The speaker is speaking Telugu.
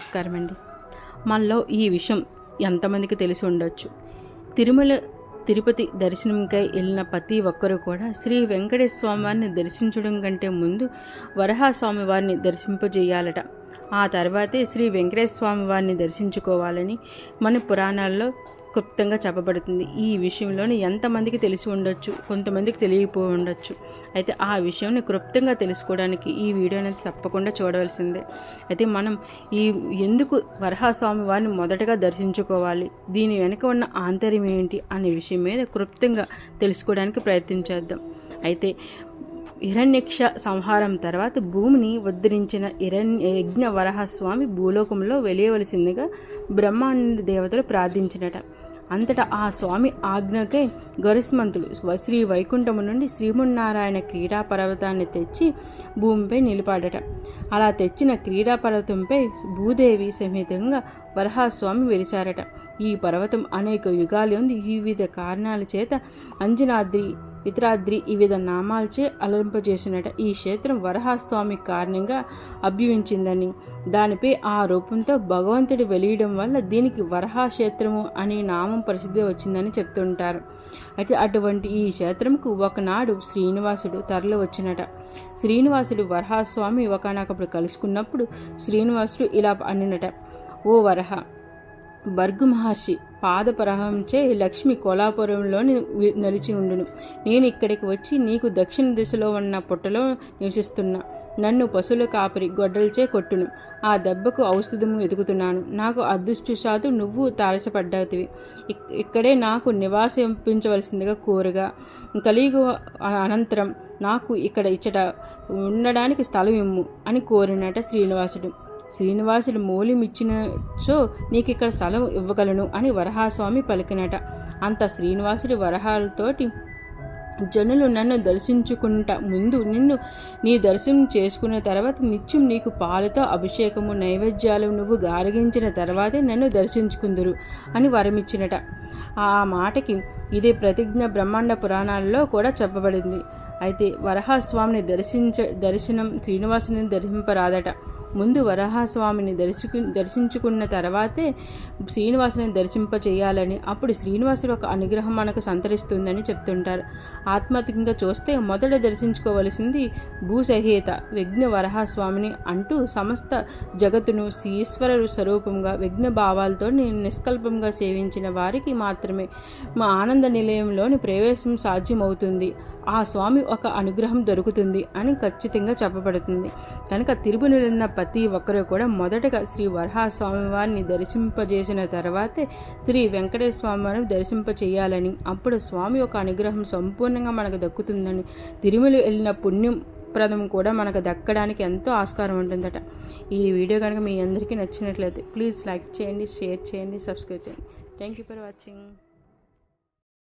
నమస్కారం అండి మనలో ఈ విషయం ఎంతమందికి తెలిసి ఉండొచ్చు. తిరుమల తిరుపతి దర్శనంకై వెళ్ళిన ప్రతి ఒక్కరూ కూడా శ్రీ వెంకటేశ్వర స్వామి వారిని దర్శించడం కంటే ముందు వరహాస్వామి వారిని దర్శింపజేయాలట. ఆ తర్వాతే శ్రీ వెంకటేశ్వర స్వామి వారిని దర్శించుకోవాలని మన పురాణాల్లో క్లుప్తంగా చెప్పబడుతుంది. ఈ విషయంలోని ఎంతమందికి తెలిసి ఉండొచ్చు కొంతమందికి తెలియకపోయి ఉండొచ్చు. అయితే ఆ విషయాన్ని క్లుప్తంగా తెలుసుకోవడానికి ఈ వీడియో అనేది తప్పకుండా చూడవలసిందే. అయితే మనం ఈ ఎందుకు వరహాస్వామి వారిని మొదటగా దర్శించుకోవాలి దీని వెనుక ఉన్న ఆంతర్యం ఏంటి అనే విషయం మీద క్లుప్తంగా తెలుసుకోవడానికి ప్రయత్నించేద్దాం అయితే హిరణ్యక్ష సంహారం తర్వాత భూమిని ఉద్ధరించిన హిరణ్య యజ్ఞ వరహస్వామి భూలోకంలో వెలియవలసిందిగా బ్రహ్మానంద దేవతలు ప్రార్థించినట. అంతటా ఆ స్వామి ఆజ్ఞకై గరుస్మంతుడు శ్రీ వైకుంఠము నుండి శ్రీమన్నారాయణ క్రీడా పర్వతాన్ని తెచ్చి భూమిపై నిలిపాడట. అలా తెచ్చిన క్రీడా పర్వతంపై భూదేవి సమేతంగా వరహాస్వామి వెలిచారట ఈ పర్వతం అనేక యుగాలందు ఉంది. వివిధ కారణాల చేత అంజనాద్రి వితరాద్రి వివిధ నామాలచే అలరింపజేసినట ఈ క్షేత్రం వరహాస్వామి కారణంగా అభ్యవించిందని దానిపై ఆ రూపంతో భగవంతుడు వెలియడం వల్ల దీనికి వరహా క్షేత్రము అనే నామం ప్రసిద్ధి వచ్చిందని చెప్తుంటారు. అయితే అటువంటి ఈ క్షేత్రంకు ఒకనాడు శ్రీనివాసుడు తరలి వచ్చినట. శ్రీనివాసుడు వరహాస్వామి ఒకనొకప్పుడు కలుసుకున్నప్పుడు శ్రీనివాసుడు ఇలా అనినట ఓ వరహ భర్గు మహర్షి పాదపరహంచే లక్ష్మి కోలాపురంలోని నిలిచి ఉండును. నేను ఇక్కడికి వచ్చి నీకు దక్షిణ దిశలో ఉన్న పుట్టలో నివసిస్తున్నా. నన్ను పశువుల కాపరి గొడ్డలచే కొట్టును. ఆ దెబ్బకు ఔషధము ఎదుగుతున్నాను. నాకు అదృష్టశాతు నువ్వు తారసపడ్డాతివి ఇక్కడే నాకు నివాసింపించవలసిందిగా కోరుగా. కలియుగ అనంతరం నాకు ఇక్కడ ఇచ్చట ఉండడానికి స్థలం ఇమ్ము అని కోరినట శ్రీనివాసుడు. శ్రీనివాసుడు మూలిమిచ్చినచో నీకు ఇక్కడ స్థలం ఇవ్వగలను అని వరహాస్వామి పలికినట. అంత శ్రీనివాసుడి వరహాలతోటి జనులు నన్ను దర్శించుకుంట ముందు నిన్ను నీ దర్శనం చేసుకున్న తర్వాత నిత్యం నీకు పాలతో అభిషేకము నైవేద్యాలు నువ్వు గారగించిన తర్వాతే నన్ను దర్శించుకుందురు అని వరమిచ్చినట. ఆ మాటకి ఇదే ప్రతిజ్ఞ బ్రహ్మాండ పురాణాలలో కూడా చెప్పబడింది. అయితే వరహాస్వామిని దర్శించ దర్శనం శ్రీనివాసుని దర్శింపరాదట. ముందు వరహాస్వామిని దర్శకు దర్శించుకున్న తర్వాతే శ్రీనివాసుని దర్శింప చేయాలని అప్పుడు శ్రీనివాసుడు ఒక అనుగ్రహం మనకు సంతరిస్తుందని చెప్తుంటారు. ఆత్మతికంగా చూస్తే మొదట దర్శించుకోవలసింది భూసహేత విఘ్న వరహాస్వామిని అంటూ సమస్త జగత్తును ఈశ్వర స్వరూపంగా విఘ్న భావాలతో నిష్కల్పంగా సేవించిన వారికి మాత్రమే మా ఆనంద నిలయంలోని ప్రవేశం సాధ్యమవుతుంది. ఆ స్వామి ఒక అనుగ్రహం దొరుకుతుంది అని ఖచ్చితంగా చెప్పబడుతుంది. కనుక తిరుమలన్న ప్రతి ఒక్కరూ కూడా మొదటగా శ్రీ వరహాస్వామి వారిని దర్శింపజేసిన తర్వాతే శ్రీ వెంకటేశ్వర స్వామి వారిని దర్శింప చేయాలని అప్పుడు స్వామి యొక్క అనుగ్రహం సంపూర్ణంగా మనకు దక్కుతుందని. తిరుమల వెళ్ళిన పుణ్యం ప్రదం కూడా మనకు దక్కడానికి ఎంతో ఆస్కారం ఉంటుందట. ఈ వీడియో కనుక మీ అందరికీ నచ్చినట్లయితే ప్లీజ్ లైక్ చేయండి షేర్ చేయండి సబ్స్క్రైబ్ చేయండి. Thank you for watching.